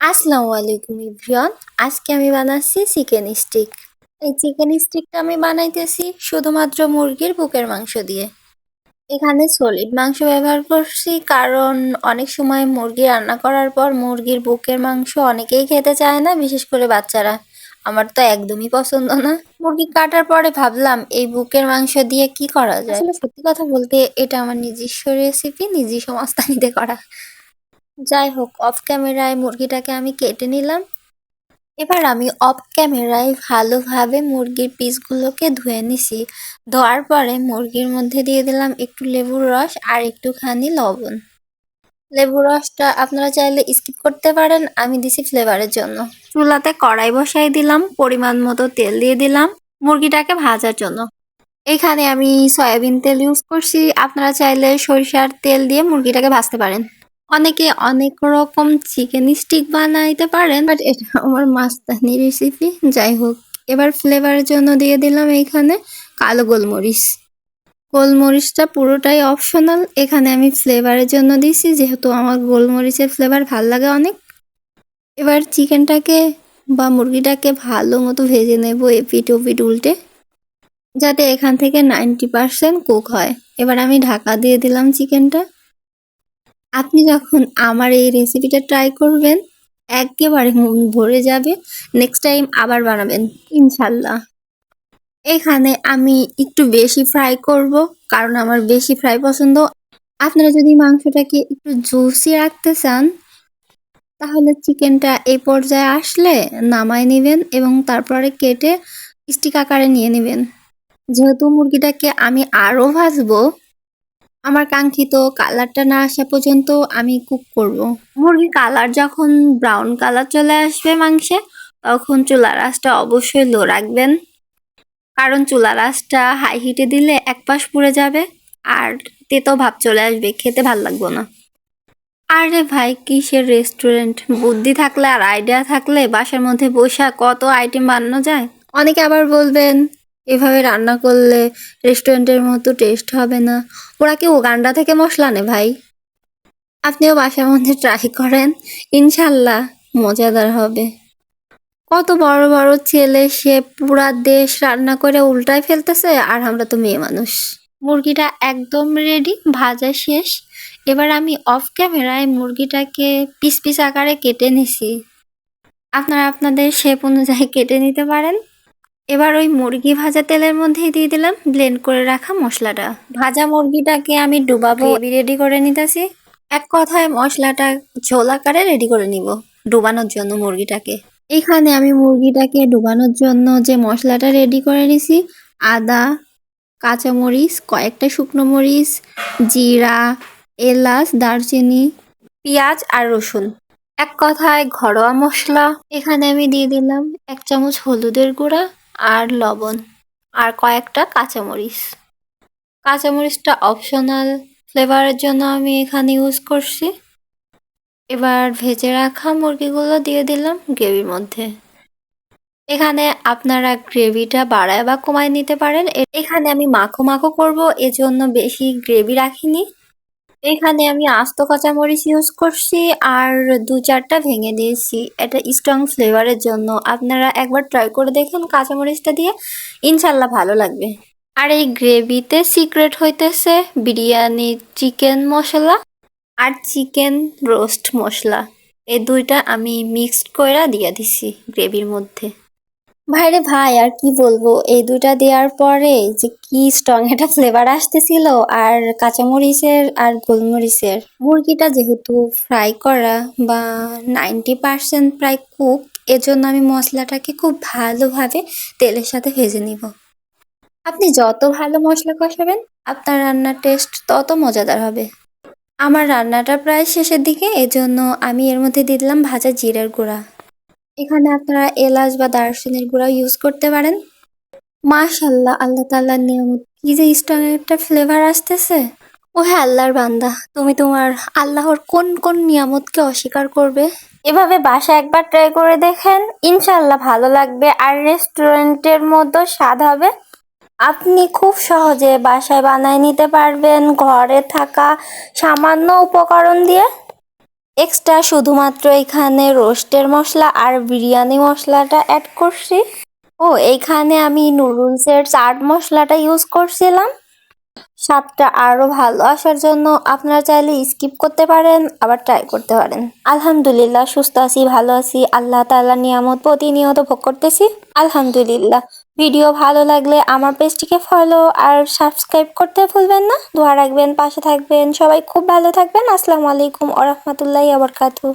আসসালামু আলাইকুম ইভরিয়ান। আজকে আমি বানাচ্ছি চিকেন স্টিক। এই চিকেন স্টিকটা আমি বানাইতেছি শুধুমাত্র মুরগির বুকের মাংস দিয়ে। এখানে সলিড মাংস ব্যবহার করছি কারণ অনেক সময় মুরগি রান্না করার পর মুরগির বুকের মাংস অনেকেই খেতে চায় না, বিশেষ করে বাচ্চারা। আমার তো একদমই পছন্দ না। মুরগি কাটার পরে ভাবলাম এই বুকের মাংস দিয়ে কি করা যায়? সত্যি কথা বলতে এটা আমার নিজস্ব রেসিপি নিজস্ব মস্তানিতে করা। যাই হোক অফ ক্যামেরায় মুরগিটাকে আমি কেটে নিলাম। এবার আমি অফ ক্যামেরায় ভালোভাবে মুরগির পিসগুলোকে ধুয়ে নিছি। ধোয়ার পরে মুরগির মধ্যে দিয়ে দিলাম একটু লেবুর রস আর একটুখানি লবণ। লেবুর রসটা আপনারা চাইলে স্কিপ করতে পারেন, আমি দিছি ফ্লেভারের জন্য। চুলাতে কড়াই বসাই দিলাম, পরিমাণ মতো তেল দিয়ে দিলাম মুরগিটাকে ভাজার জন্য। এখানে আমি সয়াবিন তেল ইউজ করছি, আপনারা চাইলে সরিষার তেল দিয়ে মুরগিটাকে ভাজতে পারেন। অনেকে অনেক রকম চিকেন স্টিক বানাইতে পারেন বাট এটা আমার মাস্তানি রেসিপি যাই হোক, এবার ফ্লেভারের জন্য দিয়ে দিলাম এইখানে কালো গোলমরিচ। গোলমরিচটা পুরোটাই অপশনাল এখানে আমি ফ্লেভারের জন্য দিয়েছি যেহেতু আমার গোলমরিচের ফ্লেভার ভালো লাগে অনেক। এবার চিকেনটাকে বা মুরগিটাকে ভালো মতো ভেজে নেব এপিট ওপিট উল্টে, যাতে এখান থেকে নাইনটি পার্সেন্ট কুক হয়। এবার আমি ঢাকা দিয়ে দিলাম চিকেনটা আপনি যখন আমার এই রেসিপিটা ট্রাই করবেন, একেবারে মন ভরে যাবে। নেক্সট টাইম আবার বানাবেন, ইনশাল্লাহ। এখানে আমি একটু বেশি ফ্রাই করব, কারণ আমার বেশি ফ্রাই পছন্দ। আপনারা যদি মাংসটাকে একটু জুসি রাখতে চান, তাহলে চিকেনটা এই পর্যায়ে আসলে নামায় নেবেন এবং তারপরে কেটে স্টিক আকারে নিয়ে নেবেন। যেহেতু মুরগিটাকে আমি আরও ভাজবো আমার কাঙ্ক্ষিত কালারটা না আসা পর্যন্ত আমি কুক করব। মুরগির কালার যখন ব্রাউন কালার চলে আসবে মাংসে, তখন চুলা আঁচটা অবশ্যই লো রাখবেন। কারণ চুলা আঁচটা হাই হিটে দিলে এক পাশ পুড়ে যাবে আর তেতো ভাব চলে আসবে, খেতে ভালো লাগবো না। আরে ভাই, কিসের রেস্টুরেন্ট বুদ্ধি থাকলে আর আইডিয়া থাকলে বাসার মধ্যে বসা কত আইটেম বানানো যায়? অনেকে আবার বলবেন এভাবে রান্না করলে রেস্টুরেন্টের মতো টেস্ট হবে না। ওরা কি উগান্ডা থেকে মশলা নে ভাই? আপনিও বাসার মধ্যে ট্রাই করেন, ইনশাল্লাহ মজাদার হবে। কত বড় বড় ছেলে, সে পুরা দেশ রান্না করে উল্টায় ফেলতেছে, আর আমরা তো মেয়ে মানুষ। মুরগিটা একদম রেডি ভাজা শেষ। এবার আমি অফ ক্যামেরায় মুরগিটাকে পিস পিস আকারে কেটে নিছি। আপনারা আপনাদের শেপ অনুযায়ী কেটে নিতে পারেন। এবার ওই মুরগি ভাজা তেলের মধ্যেই দিয়ে দিলাম ব্লেন্ড করে রাখা মশলাটা। ভাজা মুরগিটাকে আমি ডুবাবো। রেডি করে নিতেছি। এক কথায় মশলাটা ঝোল আকারে রেডি করে নিব, ডুবানোর জন্য মুরগিটাকে। এখানে আমি মুরগিটাকে ডুবানোর জন্য যে মশলাটা রেডি করে নিছি, আদা, কাঁচামরিচ, কয়েকটা শুকনো মরিচ, জিরা, এলাচ, দারচিনি, পেঁয়াজ আর রসুন। এক কথায় ঘরোয়া মশলা। এখানে আমি দিয়ে দিলাম এক চামচ হলুদের গুঁড়া আর লবণ আর কয়েকটা কাঁচামরিচ। কাঁচামরিচটা অপশনাল ফ্লেভারের জন্য আমি এখানে ইউজ করছি। এবার ভেজে রাখা মুরগিগুলো দিয়ে দিলাম গ্রেভির মধ্যে। এখানে আপনারা গ্রেভিটা বাড়ায় বা কমায় নিতে পারেন। এখানে আমি মাখো মাখো করব, এজন্য বেশি গ্রেভি রাখিনি। এখানে আমি আস্ত কাঁচামরিচ ইউজ করছি আর দু চারটা ভেঙে দিয়েছি। এটা স্ট্রং ফ্লেভারের জন্য। আপনারা একবার ট্রাই করে দেখুন কাঁচামরিচটা দিয়ে। ইনশাল্লাহ ভালো লাগবে। আর এই গ্রেভিতে সিক্রেট হইতেছে বিরিয়ানি চিকেন মশলা আর চিকেন রোস্ট মশলা। এই দুইটা আমি মিক্সড কইরা দিয়ে দিছি গ্রেভির মধ্যে। ভাইরে ভাই, আর কি বলব? এই দুটা দেওয়ার পরে যে কি স্ট্রং একটা ফ্লেভার আসতেছিল, আর কাঁচামরিচের আর গোলমরিচের। মুরগিটা যেহেতু ফ্রাই করা বা নাইনটি পার্সেন্ট প্রায় কুক এজন্য আমি মশলাটাকে খুব ভালোভাবে তেলের সাথে ভেজে নিব। আপনি যত ভালো মশলা কষাবেন, আপনার রান্নার টেস্ট তত মজাদার হবে। আমার রান্নাটা প্রায় শেষের দিকে, এজন্য আমি এর মধ্যে দিয়ে দিলাম ভাজা জিরার গুঁড়া। এখানে আপনারা এলাচ বা দারচিনির গুঁড়া ইউজ করতে পারেন। মাশাল্লাহ আল্লাহ তাল্লাহর নিয়ামত। কি যে স্ট্রং একটা ফ্লেভার আসতেছে। ও হ্যাঁ আল্লাহর বান্দা, তুমি তোমার আল্লাহর কোন কোন নিয়ামতকে অস্বীকার করবে? এভাবে বাসা একবার ট্রাই করে দেখেন ইনশাল্লাহ ভালো লাগবে। আর রেস্টুরেন্টের মতো স্বাদ হবে। আপনি খুব সহজে বাসায় বানায় নিতে পারবেন, ঘরে থাকা সামান্য উপকরণ দিয়ে। এক্সট্রা শুধুমাত্র এখানে রোস্টের মশলা আর বিরিয়ানি মশলাটা অ্যাড করছি। ও এইখানে আমি নুডলসের চাট মশলাটা ইউজ করছিলাম। স্বাদটা আরও ভালো আসার জন্য আপনারা চাইলে স্কিপ করতে পারেন, আবার ট্রাই করতে পারেন। আলহামদুলিল্লাহ, সুস্থ আছি, ভালো আছি। আল্লাহ তাআলা নিয়ামত প্রতিনিয়ত ভোগ করতেছি। আলহামদুলিল্লাহ। ভিডিও ভালো লাগলে আমার পেজটিকে ফলো আর সাবস্ক্রাইব করতে ভুলবেন না। দোয়া রাখবেন, পাশে থাকবেন। সবাই খুব ভালো থাকবেন। আসসালামু আলাইকুম ওরহমতুল্লাহ আবরকাতু